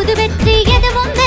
புது வெற்றி எதுவும்